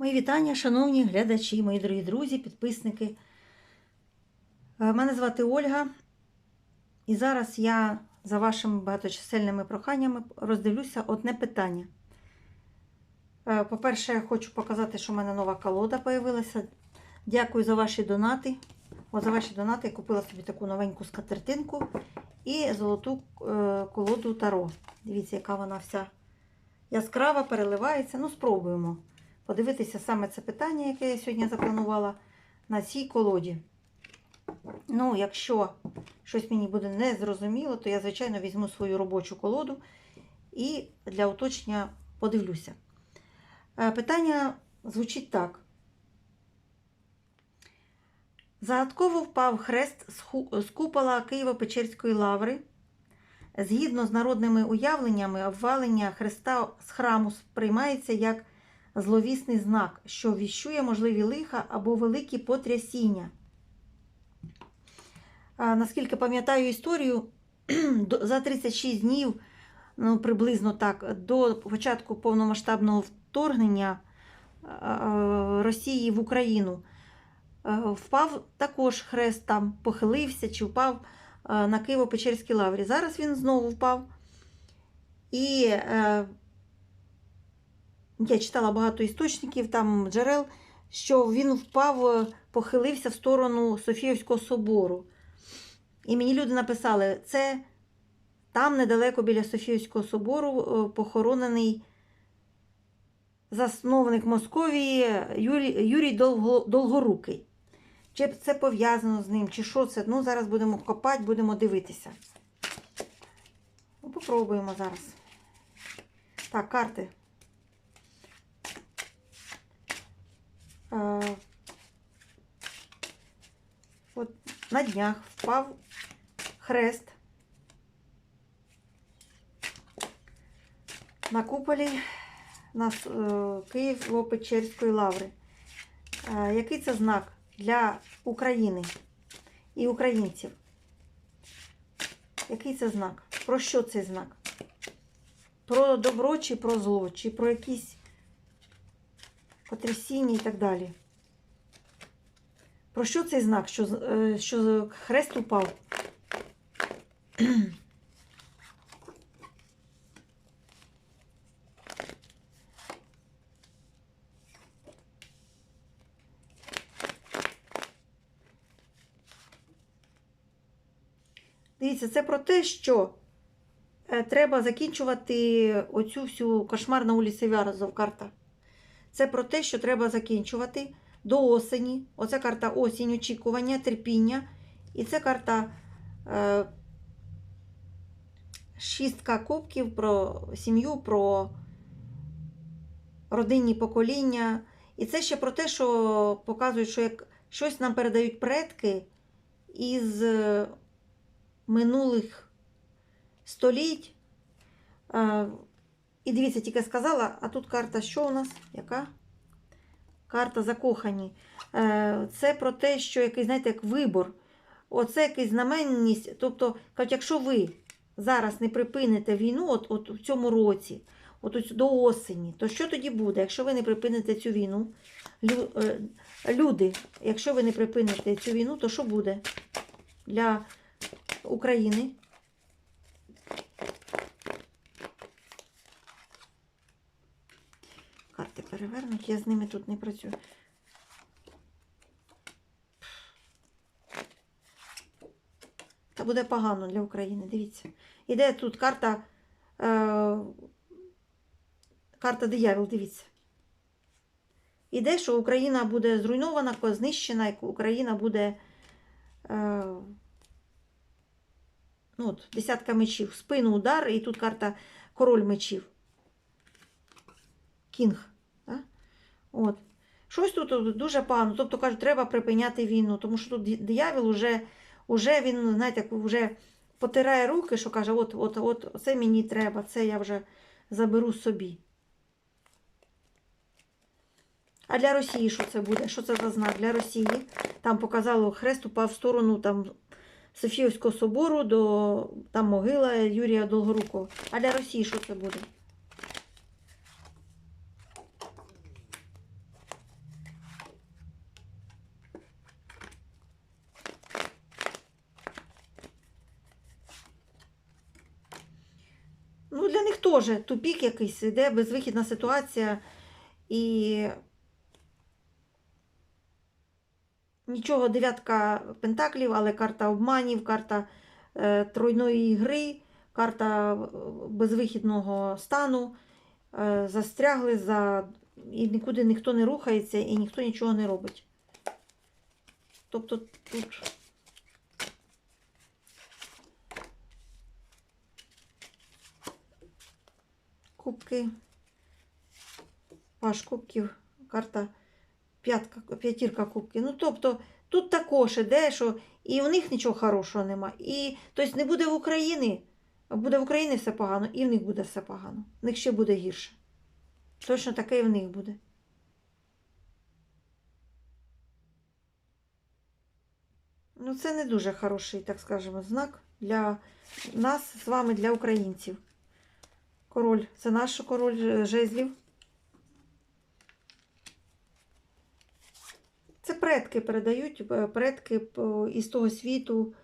Мої вітання, шановні глядачі, мої дорогі друзі, підписники. Е, Мене звати Ольга. І зараз я за вашими багаточисельними проханнями роздивлюся одне питання. Е, По-перше, я хочу показати, що в мене нова колода появилася. Дякую за ваші донати. От за ваші донати я купила собі таку новеньку скатертинку і золоту е, колоду Таро. Дивіться, яка вона вся яскрава, переливається. Ну, спробуємо подивитися саме це питання, яке я сьогодні запланувала на цій колоді. Ну, якщо щось мені буде незрозуміло, то я, звичайно, візьму свою робочу колоду і для уточнення подивлюся. Е, Питання звучить так. Загадково впав хрест з купола Києво-Печерської лаври. Згідно з народними уявленнями, обвалення хреста з храму сприймається як зловісний знак, що віщує можливі лиха або великі потрясіння. Наскільки пам'ятаю історію, за 36 днів, ну, приблизно так, до початку повномасштабного вторгнення Росії в Україну впав також хрест там, похилився чи впав на Києво-Печерській лаврі. Зараз він знову впав. І е, я читала багато істочників, там джерел, що він впав, е, похилився в сторону Софіївського собору. І мені люди написали, це там недалеко біля Софіївського собору е, похоронений засновник Московії Юрій, Долгорукий. Чи це пов'язано з ним, чи що це? Ну, зараз будемо копати, будемо дивитися. Ну, попробуємо зараз. Так, карти. От на днях впав хрест на куполі на е, Києво-Печерської лаври. Е, Який це знак для України і українців? Який це знак? Про що цей знак? Про добро чи про зло, чи про якісь потрясіння і так далі. Про що цей знак? Що, е, що хрест упав? Дивіться, це про те, що е, треба закінчувати оцю всю кошмар на вулиці Вяразов карта. Це про те, що треба закінчувати до осені. Оце карта осінь, очікування, терпіння. І це карта е, шістка кубків про сім'ю, про родинні покоління. І це ще про те, що показують, що як щось нам передають предки із е, минулих століть. Е, і дивіться, тільки сказала, а тут карта що у нас? Яка? Карта закохані. Е, Це про те, що якийсь, знаєте, як вибор. Оце якась знаменність. Тобто, якщо ви зараз не припините війну, от, от в цьому році, от, до осені, то що тоді буде, якщо ви не припините цю війну? Лю- е, Люди, якщо ви не припините цю війну, то що буде для України? Карти перевернуть, я з ними тут не працюю. Та буде погано для України, дивіться. Іде тут карта. Е, карта диявол, дивіться. Іде, що Україна буде зруйнована, знищена, Україна буде. Е, ну, от, десятка мечів. Спину удар, і тут карта король мечів. Кінг. От. Щось тут дуже погано. Тобто, кажуть, треба припиняти війну, тому що тут диявол уже, уже він, знаєте, вже потирає руки, що каже, от, от, от, це мені треба, це я вже заберу собі. А для Росії що це буде? Що це за знак для Росії? Там показало хрест упав в сторону там, Софіївського собору до там могила Юрія Долгорукова. А для Росії що це буде? Для них теж тупік якийсь, іде безвихідна ситуація. І нічого, дев'ятка пентаклів, але карта обманів, карта е, тройної гри, карта е, безвихідного стану. Е, застрягли за. І нікуди ніхто не рухається, і ніхто нічого не робить. Тобто тут. Кубки. Паш кубків, карта п'ятка, п'ятірка кубків. Ну, тобто, тут також іде, що і в них нічого хорошого нема. І тобто не буде в Україні, буде в Україні все погано, і в них буде все погано. В них ще буде гірше. Точно таке і в них буде. Ну, це не дуже хороший, так скажемо, знак для нас з вами, для українців. Король, це наш король е, жезлів. Це предки передають, е, предки із того світу,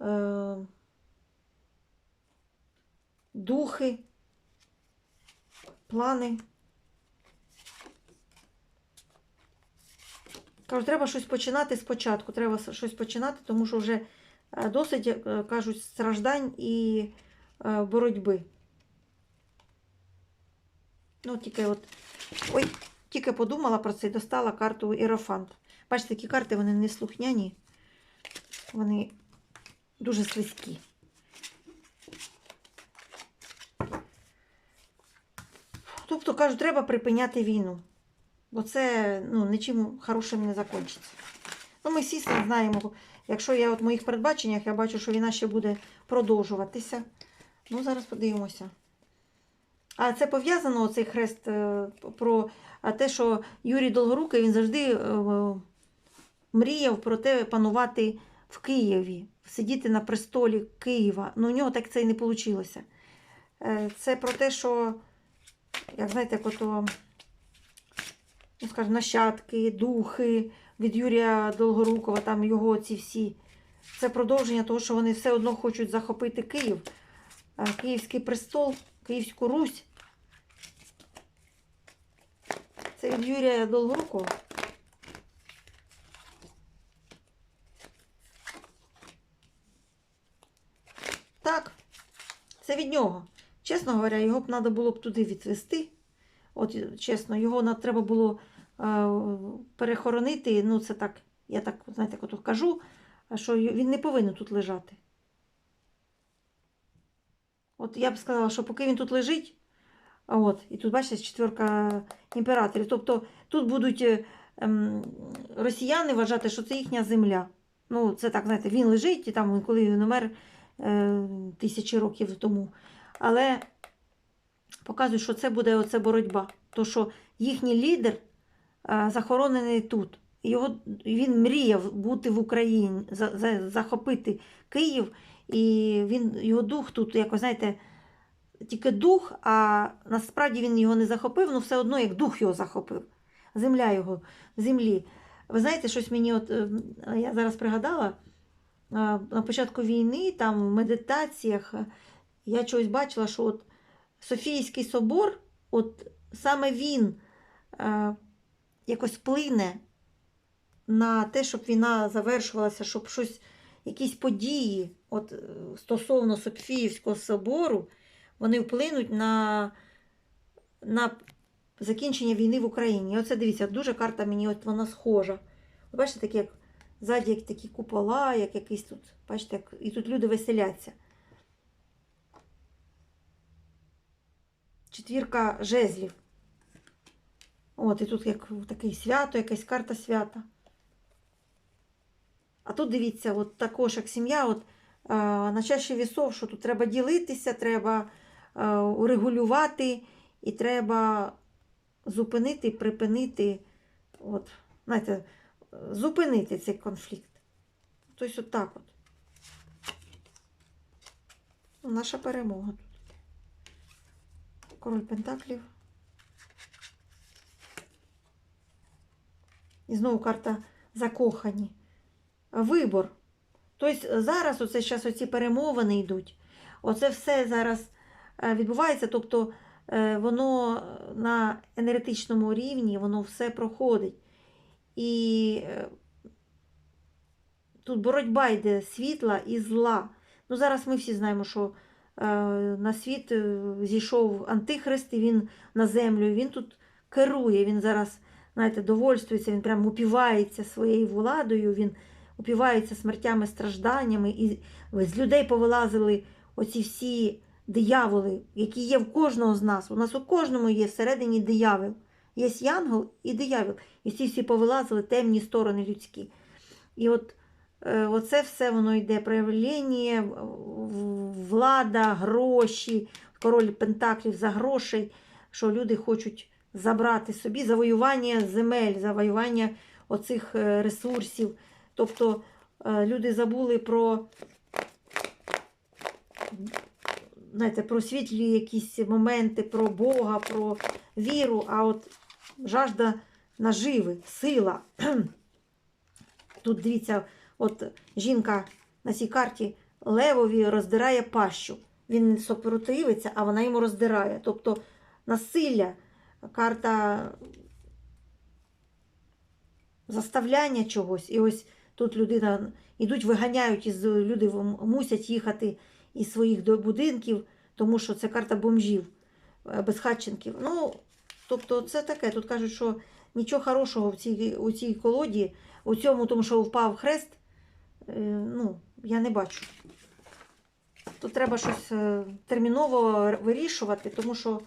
е, духи, плани. Кажу, треба щось починати спочатку. Треба щось починати, тому що вже е, досить, кажуть, страждань і боротьби. Ну, тільки от. Ой, тільки подумала про це і достала карту Іерофант. Бачите, такі карти вони не слухняні, вони дуже слизькі. Тобто, кажуть, треба припиняти війну. Бо це ну, нічим хорошим не закінчиться. Ну, ми всі знаємо. Якщо я от в моїх передбаченнях, я бачу, що війна ще буде продовжуватися. Ну, зараз подивимося. А це пов'язано, цей хрест, е, про те, що Юрій Долгорукий він завжди е, мріяв про те панувати в Києві, сидіти на престолі Києва. Ну, у нього так це і не вийшло. Це про те, що, як знаєте, як ото, ну, скажімо, нащадки, духи від Юрія Долгорукова, там його ці всі. Це продовження того, що вони все одно хочуть захопити Київ, е, Київський престол, Київську Русь. Це від Юрія Долгорукова. Так, це від нього. Чесно говоря, його б треба було б туди відвести. От, чесно, його треба було е, перехоронити. Ну, це так, я так, знаєте, кажу, що він не повинен тут лежати. От я б сказала, що поки він тут лежить, от, і тут, бачите, четверка імператорів. Тобто тут будуть е, ем, росіяни вважати, що це їхня земля. Ну, це так, знаєте, він лежить, і там, коли він умер е, тисячі років тому. Але показують, що це буде оце боротьба. То, що їхній лідер е, захоронений тут. Його, він мріяв бути в Україні, за, за, захопити Київ, і він, його дух тут, якось, знаєте, тільки дух, а насправді він його не захопив, але все одно як дух його захопив. Земля його в землі. Ви знаєте, щось мені, от е, я зараз пригадала, на початку війни, там в медитаціях, е, я чогось бачила, що от Софійський собор, от саме він е, якось вплине на те, щоб війна завершувалася, щоб щось, якісь події от, е, стосовно Софіївського собору, вони вплинуть на, на закінчення війни в Україні. І оце дивіться, дуже карта мені от вона схожа. Ви бачите, такі, як ззаді як такі купола, як якийсь тут, бачите, як, і тут люди веселяться. Четвірка жезлів. От, і тут як такий свято, якась карта свята. А тут дивіться, от також як сім'я, от е, на чаші вісов, що тут треба ділитися, треба е, урегулювати і треба зупинити, припинити, от, знаєте, зупинити цей конфлікт. Тобто от так от. Наша перемога тут. Король Пентаклів. І знову карта закохані. Вибор. Тобто зараз оце зараз оці перемовини йдуть. Оце все зараз е, відбувається. Тобто е, воно на енергетичному рівні, воно все проходить. І е, тут боротьба йде світла і зла. Ну, зараз ми всі знаємо, що на світ зійшов антихрист, і він на землю, він тут керує. Він зараз, знаєте, довольствується, він прямо упівається своєю владою, він упівається смертями, стражданнями, і з людей повилазили оці всі дияволи, які є в кожного з нас. У нас у кожному є всередині диявол. Є янгол і диявол. І ці всі повилазили темні сторони людські. І от е, оце все воно йде проявлення, влада, гроші, король Пентаклів за грошей, що люди хочуть забрати собі завоювання земель, завоювання оцих е, ресурсів. Тобто е, люди забули про, знаєте, про світлі якісь моменти, про Бога, про віру, а от жажда наживи, сила. Тут дивіться, от жінка на цій карті левові роздирає пащу. Він не супротивиться, а вона йому роздирає. Тобто насилля, карта заставляння чогось. І ось тут людина ідуть, виганяють із люди мусять їхати із своїх будинків, тому що це карта бомжів, е, безхатченків. Ну, тобто, це таке. Тут кажуть, що нічого хорошого в цій, у цій колоді, у цьому, тому що впав хрест, е, ну, я не бачу. Тут треба щось е, терміново вирішувати, тому що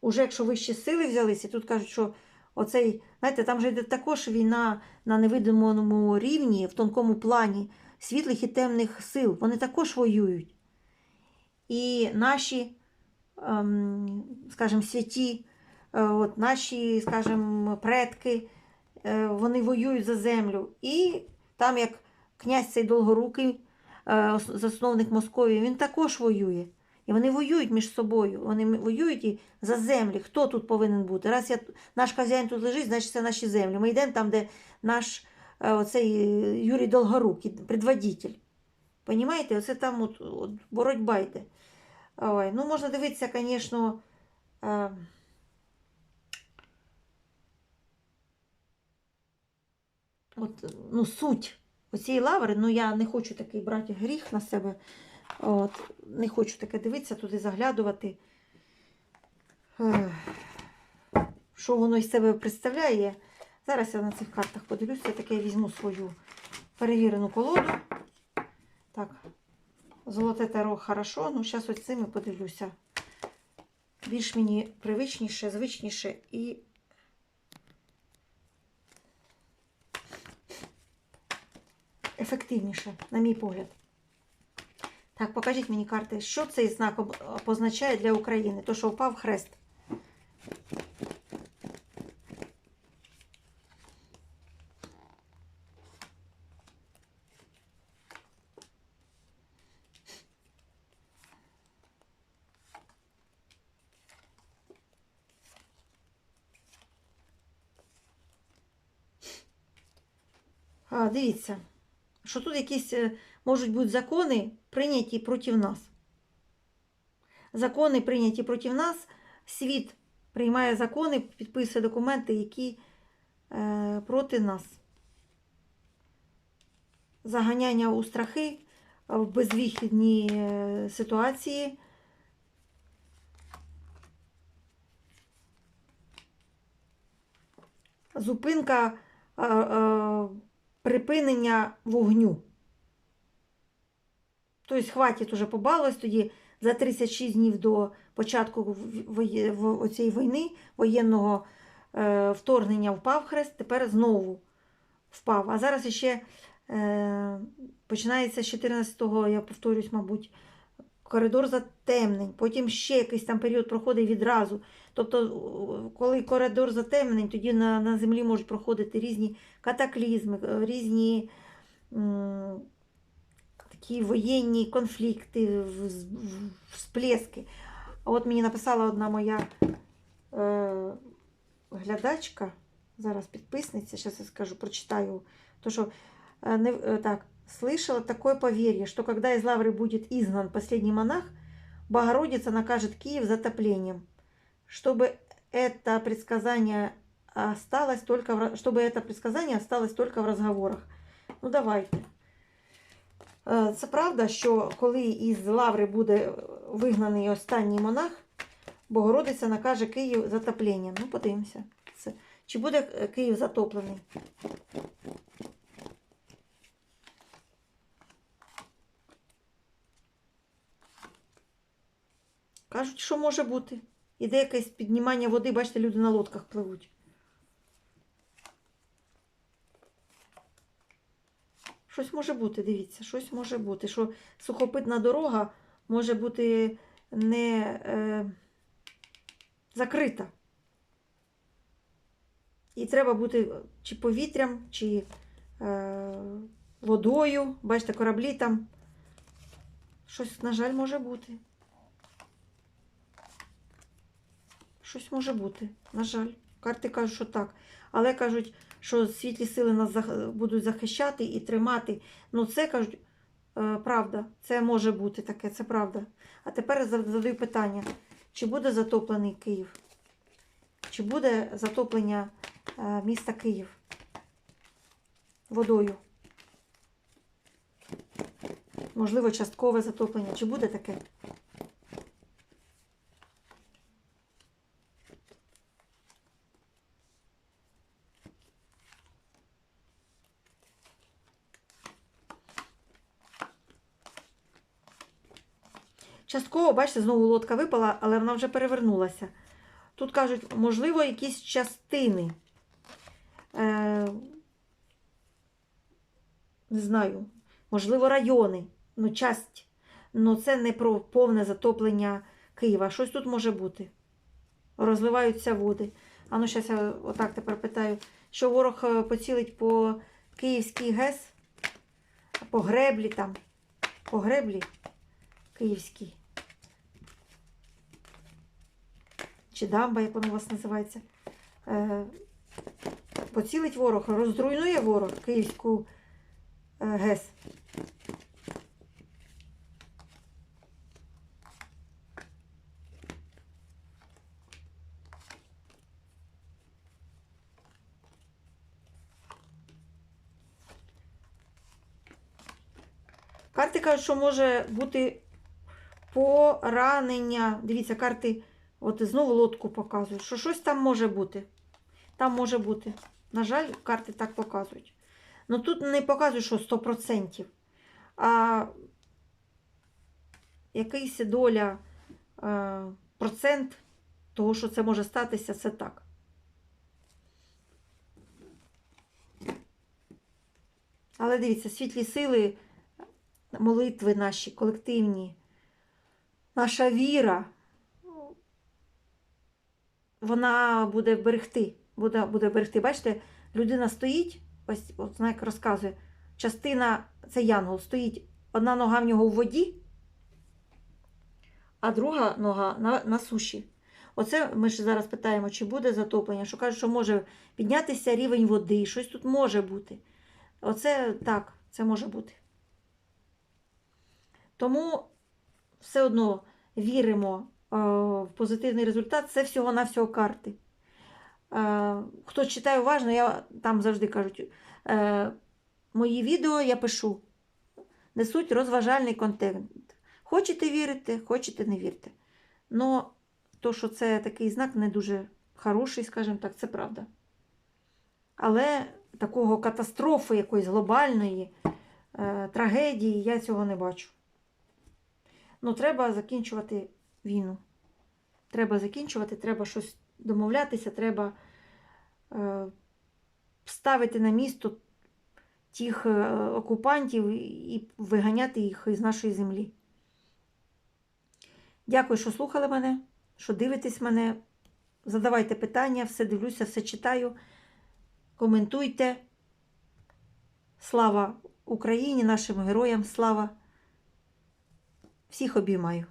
уже якщо вищі сили взялися, тут кажуть, що оцей, знаєте, там же йде також війна на невидимому рівні, в тонкому плані світлих і темних сил. Вони також воюють. І наші, ем, скажімо, святі, е, от наші, скажімо, предки, е, вони воюють за землю. І там, як князь цей довгорукий, е, засновник Московії, він також воює. І вони воюють між собою. Вони воюють і за землі. Хто тут повинен бути? Раз я, наш хазяїн тут лежить, значить це наші землі. Ми йдемо там, де наш е, оцей е, Юрій Долгорукий, предводитель. Понімаєте? Оце там от, от боротьба йде. Ой, ну, можна дивитися, звісно. Е, от, ну, суть оцієї лаври, ну я не хочу такий брати гріх на себе. От, не хочу таке дивитися, туди заглядувати. Що воно із себе представляє? Зараз я на цих картах подивлюся, таке візьму свою перевірену колоду. Так, золоте таро хорошо, ну зараз ось цими подивлюся. Більш мені привичніше, звичніше і ефективніше, на мій погляд. Так, покажіть мені карти, що цей знак позначає для України? То, що впав хрест. А, дивіться, що тут якісь е, можуть бути закони прийняті проти нас. Закони прийняті проти нас, світ приймає закони, підписує документи, які е, проти нас. Заганяння у страхи, в безвихідні е, ситуації. Зупинка е, е, припинення вогню. Тобто, хватить уже побалось тоді за 36 днів до початку оцієї війни, воєнного е, вторгнення впав хрест, тепер знову впав. А зараз ще е, починається з 14-го, я повторюсь, мабуть, коридор затемнень, потім ще якийсь там період проходить відразу. Тобто, коли коридор затемнень, тоді на, на землі можуть проходити різні катаклізми, е, різні м, такі воєнні конфлікти, вз- в- всплески. А от мені написала одна моя е, глядачка, зараз підписниця, зараз я скажу, прочитаю. То, що, е, не, е, так, слышала такое поверье, что когда из лавры будет изгнан последний монах, Богородица накажет Киев затоплением. Чтобы это предсказание осталось только в, ра- чтобы это предсказание осталось только в розговорах. Ну, давайте. Е, Це правда, що коли із лаври буде вигнаний останній монах, Богородиця накаже Київ затопленням. Ну, подивимося. Це. Чи буде Київ затоплений? Кажуть, що може бути. Іде якесь піднімання води, бачите, люди на лодках пливуть. Щось може бути, дивіться, щось може бути. Що сухопитна дорога може бути не е, закрита. І треба бути чи повітрям, чи е, водою. Бачите, кораблі там. Щось, на жаль, може бути. Щось може бути, на жаль. Карти кажуть, що так. Але кажуть, що світлі сили нас будуть захищати і тримати. Ну, це кажуть, е, правда, це може бути таке, це правда. А тепер задаю питання: чи буде затоплений Київ? Чи буде затоплення е, міста Київ водою? Можливо, часткове затоплення. Чи буде таке? Частково, бачите, знову лодка випала, але вона вже перевернулася. Тут кажуть, можливо, якісь частини. Е, не знаю, можливо, райони, ну, часть. Ну, це не про повне затоплення Києва. Щось тут може бути. Розливаються води. А ну, зараз я отак тепер питаю, що ворог е, поцілить по Київській ГЕС, по греблі там, по греблі Київській. Чи дамба, як воно у вас називається. Е, поцілить ворог, роздруйнує ворог Київську е, ГЕС. Карти кажуть, що може бути поранення. Дивіться, карти от знову лодку показують, що щось там може бути. Там може бути. На жаль, карти так показують. Ну тут не показують, що 100%. А якийсь доля е, процент того, що це може статися, це так. Але дивіться, світлі сили, молитви наші колективні, наша віра, вона буде берегти. Буде, буде берегти. Бачите, людина стоїть, ось, от як розказує, частина, це янгол, стоїть, одна нога в нього в воді, а друга нога на, на суші. Оце ми ж зараз питаємо, чи буде затоплення, що кажуть, що може піднятися рівень води, щось тут може бути. Оце так, це може бути. Тому все одно віримо е, в позитивний результат. Це всього-навсього карти. Е, хто читає уважно, я там завжди кажуть, е, мої відео я пишу, несуть розважальний контент. Хочете вірити, хочете не вірте. Но то, що це такий знак не дуже хороший, скажімо так, це правда. Але такого катастрофи якоїсь глобальної трагедії я цього не бачу. Ну, треба закінчувати війну. Треба закінчувати, треба щось домовлятися, треба е, ставити на місто тих е, окупантів і виганяти їх із нашої землі. Дякую, що слухали мене, що дивитесь мене. Задавайте питання, все дивлюся, все читаю. Коментуйте. Слава Україні, нашим героям, слава! Всіх обіймаю.